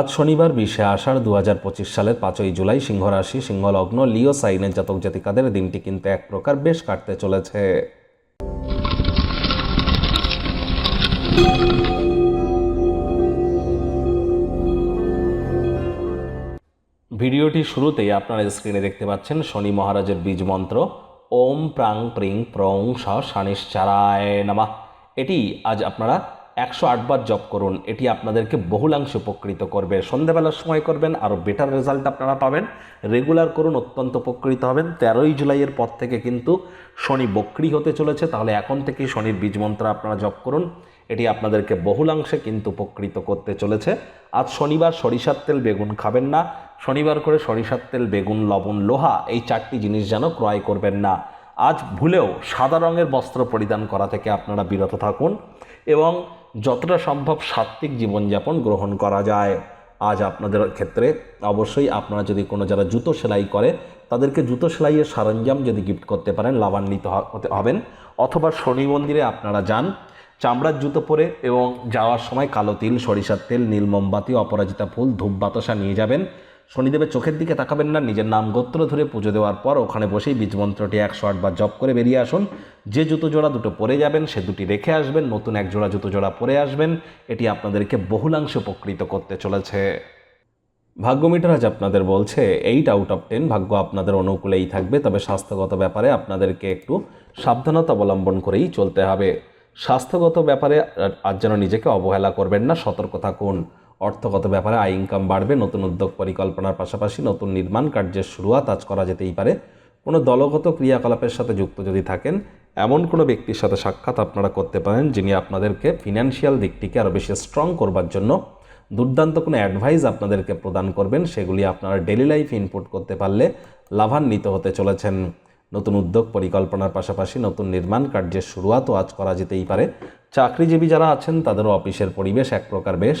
আজ শনিবার বিশে আষাঢ় দু হাজার পঁচিশ সালের পাঁচই জুলাই সিংহরাশি, সিংহলগ্ন, লিও সাইনের জাতক জাতিকাদের দিনটি কিন্তু এক প্রকার বেশ কাটতে চলেছে। ভিডিওটি শুরুতেই আপনারা স্ক্রিনে দেখতে পাচ্ছেন শনি মহারাজের বীজ মন্ত্র, ওম প্রাং প্রিং প্রং স শানিশ্চারায় নামা। এটি আজ আপনারা একশো আটবার জপ করুন, এটি আপনাদেরকে বহুলাংশে উপকৃত করবে। সন্ধ্যাবেলার সময় করবেন আরও বেটার রেজাল্ট আপনারা পাবেন। রেগুলার করুন, অত্যন্ত উপকৃত হবেন। তেরোই জুলাইয়ের পর থেকে কিন্তু শনি বক্রি হতে চলেছে, তাহলে এখন থেকেই শনির বীজ মন্ত্র আপনারা জপ করুন। এটি আপনাদেরকে বহুলাংশে কিন্তু উপকৃত করতে চলেছে। আজ শনিবার সরিষার তেল বেগুন খাবেন না। শনিবার করে সরিষার তেল, বেগুন, লবণ, লোহা, এই চারটি জিনিস যেন ক্রয় করবেন না। আজ ভুলেও সাদা রঙের বস্ত্র পরিধান করা থেকে আপনারা বিরত থাকুন এবং যতটা সম্ভব সাত্ত্বিক জীবনযাপন গ্রহণ করা যায়। আজ আপনাদের ক্ষেত্রে অবশ্যই আপনারা যদি কোনো যারা জুতো সেলাই করে, তাদেরকে জুতো সেলাইয়ের সরঞ্জাম যদি গিফট করতে পারেন, লাভান্বিত হতে, হবেন। অথবা শনি মন্দিরে আপনারা যান, চামড়ার জুতো পরে এবং যাওয়ার সময় কালো তিল, সরিষার তেল, নীল মোমবাতি, অপরাজিতা ফুল ধূপ বাতাসা নিয়ে যাবেন। শনিদেবের চোখের দিকে তাকাবেন না, নিজের নাম গোত্র ধরে পুজো দেওয়ার পর ওখানে বসেই বীজ মন্ত্রটি একশো আটবার জপ করে বেরিয়ে আসুন। যে জুতো জোড়া দুটো পরে যাবেন, সে দুটি রেখে আসবেন, নতুন এক জোড়া জুতো জোড়া পরে আসবেন, এটি আপনাদেরকে বহুলাংশে উপকৃত করতে চলেছে। ভাগ্য মিটার আজ আপনাদের বলছে এইট আউট অফ টেন ভাগ্য আপনাদের অনুকূলেই থাকবে, তবে স্বাস্থ্যগত ব্যাপারে আপনাদেরকে একটু সাবধানতা অবলম্বন করেই চলতে হবে। স্বাস্থ্যগত ব্যাপারে আজ যেন নিজেকে অবহেলা করবেন না, সতর্ক থাকুন। অর্থগত ব্যাপারে আয় ইনকাম বাড়বে, নতুন উদ্যোগ পরিকল্পনার পাশাপাশি নতুন নির্মাণ কার্যের শুরুয়াত আজ করা যেতেই পারে। কোনো দলগত ক্রিয়াকলাপের সাথে যুক্ত যদি থাকেন, এমন কোনো ব্যক্তির সাথে সাক্ষাৎ আপনারা করতে পারেন, যিনি আপনাদেরকে ফিনান্সিয়াল দিকটিকে আরও বেশি স্ট্রং করবার জন্য দুর্দান্ত কোনো অ্যাডভাইস আপনাদেরকে প্রদান করবেন, সেগুলি আপনারা ডেলি লাইফ ইনপুট করতে পারলে লাভান্বিত হতে চলেছেন। নতুন উদ্যোগ পরিকল্পনার পাশাপাশি নতুন নির্মাণ কার্যের শুরুয়াতও আজ করা যেতেই পারে। চাকরিজীবী যারা আছেন, তাদেরও অফিসের পরিবেশ এক প্রকার বেশ।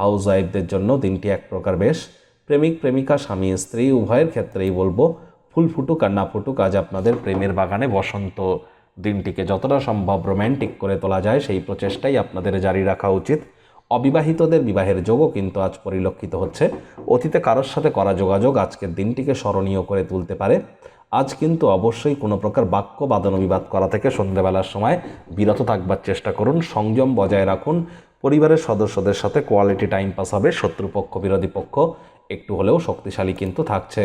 হাউস ওয়াইফদের জন্য দিনটি এক প্রকার বেশ প্রেমিক, প্রেমিকা, স্বামী, স্ত্রী, উভয়ের ক্ষেত্রেই বলব, ফুল ফুটুক আর না ফুটুক আজ আপনাদের প্রেমের বাগানে বসন্ত। দিনটিকে যতটা সম্ভব রোম্যান্টিক করে তোলা যায়, সেই প্রচেষ্টাই আপনাদের জারি রাখা উচিত। অবিবাহিতদের বিবাহের যোগও কিন্তু আজ পরিলক্ষিত হচ্ছে। অতীতে কারোর সাথে করা যোগাযোগ আজকের দিনটিকে স্মরণীয় করে তুলতে পারে। আজ কিন্তু অবশ্যই কোনো প্রকার বাক্য বাদনবিবাদ করা থেকে সন্ধ্যেবেলার সময় বিরত থাকবার চেষ্টা করুন, সংযম বজায় রাখুন পরিবারের সদস্যদের সাথে কোয়ালিটি টাইম পাস হবে, শত্রুপক্ষ, বিরোধী পক্ষ একটু হলেও শক্তিশালী কিন্তু থাকছে।